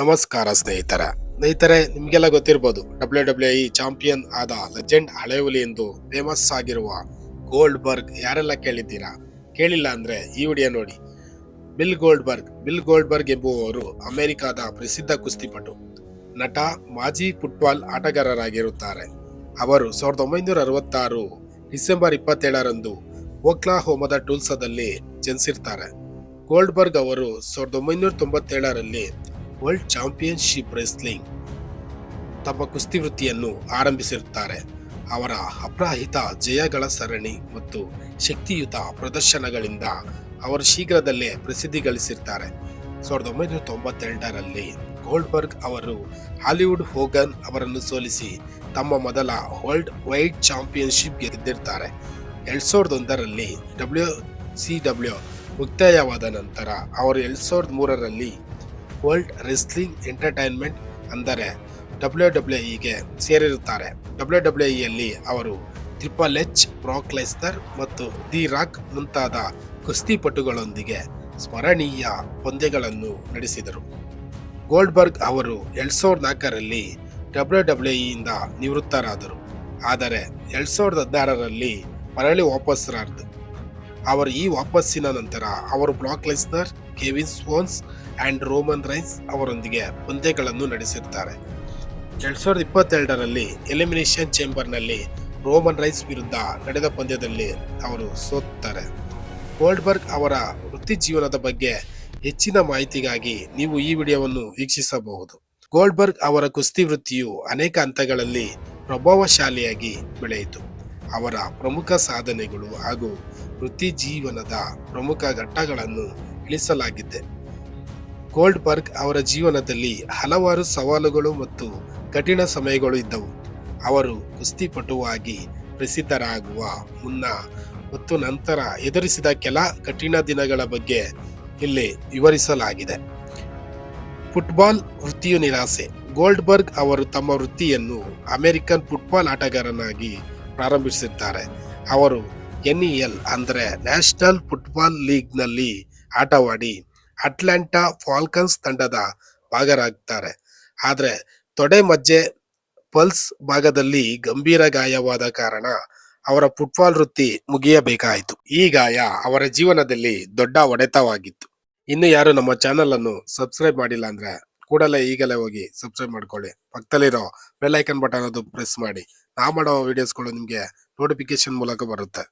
ನಮಸ್ಕಾರ ಸ್ನೇಹಿತರ. ಸ್ನೇಹಿತರೆ, ನಿಮಗೆಲ್ಲ ಗೊತ್ತಿರ್ಬೋದು ಡಬ್ಲ್ಯೂ ಡಬ್ಲ್ಯೂ ಇ ಚಾಂಪಿಯನ್ ಆದ ಲೆಜೆಂಡ್ ಹಳೆಹುಲಿ ಎಂದು ಫೇಮಸ್ ಆಗಿರುವ ಗೋಲ್ಡ್ ಬರ್ಗ್ ಯಾರೆಲ್ಲ ಕೇಳಿದ್ದೀರಾ? ಕೇಳಿಲ್ಲ ಅಂದ್ರೆ ಈ ವಿಡಿಯೋ ನೋಡಿ. Bill Goldberg Bill Goldberg ಎಂಬುವವರು ಅಮೆರಿಕಾದ ಪ್ರಸಿದ್ಧ ಕುಸ್ತಿಪಟು. ನಟ, ಮಾಜಿ ಫುಟ್ಬಾಲ್ ಆಟಗಾರರಾಗಿರುತ್ತಾರೆ. ಅವರು ಸಾವಿರದ ಒಂಬೈನೂರ ಅರವತ್ತಾರು ಡಿಸೆಂಬರ್ ಇಪ್ಪತ್ತೇಳರಂದು ಓಕ್ಲಾ ಹೋಮದ ಟೂಲ್ಸದಲ್ಲಿ ಜನಿಸಿರ್ತಾರೆ. ಗೋಲ್ಡ್ಬರ್ಗ್ ಅವರು ಸಾವಿರದ ಒಂಬೈನೂರ ತೊಂಬತ್ತೇಳರಲ್ಲಿ ವರ್ಲ್ಡ್ ಚಾಂಪಿಯನ್ಶಿಪ್ ರೆಸ್ಲಿಂಗ್ ತಮ್ಮ ಕುಸ್ತಿ ವೃತ್ತಿಯನ್ನು ಆರಂಭಿಸಿರುತ್ತಾರೆ. ಅವರ ಅಪ್ರಾಹಿತ ಜಯಗಳ ಸರಣಿ ಮತ್ತು ಶಕ್ತಿಯುತ ಪ್ರದರ್ಶನಗಳಿಂದ ಅವರು ಶೀಘ್ರದಲ್ಲೇ ಪ್ರಸಿದ್ಧಿ ಗಳಿಸಿರ್ತಾರೆ ಸಾವಿರದ ಒಂಬೈನೂರ ತೊಂಬತ್ತೆರಡರಲ್ಲಿ ಗೋಲ್ಡ್ಬರ್ಗ್ ಅವರು ಹಾಲಿವುಡ್ ಹೋಗನ್ ಅವರನ್ನು ಸೋಲಿಸಿ ತಮ್ಮ ಮೊದಲ ವರ್ಲ್ಡ್ ವೈಡ್ ಚಾಂಪಿಯನ್ಶಿಪ್ ಗೆದ್ದಿರ್ತಾರೆ ಎರಡ್ ಸಾವಿರದ ಒಂದರಲ್ಲಿ ಡಬ್ಲ್ಯೂ ಸಿ ಡಬ್ಲ್ಯೂ ಮುಕ್ತಾಯವಾದ ನಂತರ ಅವರು ಎರಡ್ ಸಾವಿರದ ಮೂರರಲ್ಲಿ ವರ್ಲ್ಡ್ ರೆಸ್ಲಿಂಗ್ ಎಂಟರ್ಟೈನ್ಮೆಂಟ್ ಅಂದರೆ ಡಬ್ಲ್ಯೂ ಡಬ್ಲ್ಯೂ ಇಗೆ ಸೇರಿರುತ್ತಾರೆ. ಡಬ್ಲ್ಯೂ ಡಬ್ಲ್ಯೂ ಇಯಲ್ಲಿ ಅವರು ಟ್ರಿಪಲ್ ಎಚ್, ಬ್ರಾಕ್ ಲೆಸ್ನರ್ ಮತ್ತು ದಿ ರಾಕ್ ಮುಂತಾದ ಕುಸ್ತಿಪಟುಗಳೊಂದಿಗೆ ಸ್ಮರಣೀಯ ಪಂದ್ಯಗಳನ್ನು ನಡೆಸಿದರು. ಗೋಲ್ಡ್ಬರ್ಗ್ ಅವರು ಎರಡು ಸಾವಿರದ ನಾಲ್ಕರಲ್ಲಿ ಡಬ್ಲ್ಯೂ ಡಬ್ಲ್ಯೂ ಇಯಿಂದ ನಿವೃತ್ತರಾದರು. ಆದರೆ ಎರಡು ಸಾವಿರದ ಹದಿನಾರರಲ್ಲಿ ಮರಳಿ ವಾಪಸ್ಸರಾದರು ಅವರು ಈ ವಾಪಸ್ಸಿನ ನಂತರ ಅವರು ಬ್ಲಾಕ್ ಲೆಸ್ನರ್, ಕೆವಿನ್ ಸ್ಪೋನ್ಸ್ ಅಂಡ್ ರೋಮನ್ ರೈಸ್ ಅವರೊಂದಿಗೆ ಪಂದ್ಯಗಳನ್ನು ನಡೆಸಿರ್ತಾರೆ. ಎರಡ್ ಸಾವಿರದ ಇಪ್ಪತ್ತೆರಡರಲ್ಲಿ ಎಲಿಮಿನೇಷನ್ ಚೇಂಬರ್ನಲ್ಲಿ ರೋಮನ್ ರೈಸ್ ವಿರುದ್ಧ ನಡೆದ ಪಂದ್ಯದಲ್ಲಿ ಅವರು ಸೋತ್ತಾರೆ. ಗೋಲ್ಡ್ಬರ್ಗ್ ಅವರ ವೃತ್ತಿ ಜೀವನದ ಬಗ್ಗೆ ಹೆಚ್ಚಿನ ಮಾಹಿತಿಗಾಗಿ ನೀವು ಈ ವಿಡಿಯೋವನ್ನು ವೀಕ್ಷಿಸಬಹುದು. ಗೋಲ್ಡ್ಬರ್ಗ್ ಅವರ ಕುಸ್ತಿ ವೃತ್ತಿಯು ಅನೇಕ ಹಂತಗಳಲ್ಲಿ ಪ್ರಭಾವಶಾಲಿಯಾಗಿ ಬೆಳೆಯಿತು. ಅವರ ಪ್ರಮುಖ ಸಾಧನೆಗಳು ಹಾಗೂ ವೃತ್ತಿ ಜೀವನದ ಪ್ರಮುಖ ಘಟ್ಟಗಳನ್ನು ಇಳಿಸಲಾಗಿದೆ. ಗೋಲ್ಡ್ಬರ್ಗ್ ಅವರ ಜೀವನದಲ್ಲಿ ಹಲವಾರು ಸವಾಲುಗಳು ಮತ್ತು ಕಠಿಣ ಸಮಯಗಳು ಇದ್ದವು. ಅವರು ಕುಸ್ತಿಪಟುವಾಗಿ ಪ್ರಸಿದ್ಧರಾಗುವ ಮುನ್ನ ಮತ್ತು ನಂತರ ಎದುರಿಸಿದ ಕೆಲ ಕಠಿಣ ದಿನಗಳ ಬಗ್ಗೆ ಇಲ್ಲಿ ವಿವರಿಸಲಾಗಿದೆ. ಫುಟ್ಬಾಲ್ ವೃತ್ತಿಯು ನಿರಾಸೆ. ಗೋಲ್ಡ್ಬರ್ಗ್ ಅವರು ತಮ್ಮ ವೃತ್ತಿಯನ್ನು ಅಮೆರಿಕನ್ ಫುಟ್ಬಾಲ್ ಆಟಗಾರನಾಗಿ ಪ್ರಾರಂಭಿಸಿದ್ದಾರೆ. ಅವರು ಎನ್ಇಎಲ್ ಅಂದರೆ ನ್ಯಾಷನಲ್ ಫುಟ್ಬಾಲ್ ಲೀಗ್ನಲ್ಲಿ ಆಟವಾಡಿ ಅಟ್ಲಾಂಟಾ ಫಾಲ್ಕನ್ಸ್ ತಂಡದ ಭಾಗರಾಗ್ತಾರೆ. ಆದರೆ ತೊಡೆ ಮಜ್ಜೆ ಪಲ್ಸ್ ಭಾಗದಲ್ಲಿ ಗಂಭೀರ ಗಾಯವಾದ ಕಾರಣ ಅವರ ಫುಟ್ಬಾಲ್ ವೃತ್ತಿ ಮುಗಿಯಬೇಕಾಯಿತು. ಈ ಗಾಯ ಅವರ ಜೀವನದಲ್ಲಿ ದೊಡ್ಡ ಒಡೆತವಾಗಿತ್ತು ಇನ್ನು ಯಾರು ನಮ್ಮ ಚಾನೆಲ್ ಅನ್ನು ಸಬ್ಸ್ಕ್ರೈಬ್ ಮಾಡಿಲ್ಲ ಅಂದ್ರೆ ಕೂಡಲೇ ಈಗಲೇ ಹೋಗಿ ಸಬ್ಸ್ಕ್ರೈಬ್ ಮಾಡ್ಕೊಳ್ಳಿ. ಪಕ್ಕದಲ್ಲಿರೋ ಬೆಲ್ ಐಕನ್ ಬಟನ್ ಅದು ಪ್ರೆಸ್ ಮಾಡಿ. ನಾ ಮಾಡೋ ವಿಡಿಯೋಸ್ಗಳು ನಿಮಗೆ ನೋಟಿಫಿಕೇಶನ್ ಮೂಲಕ ಬರುತ್ತೆ.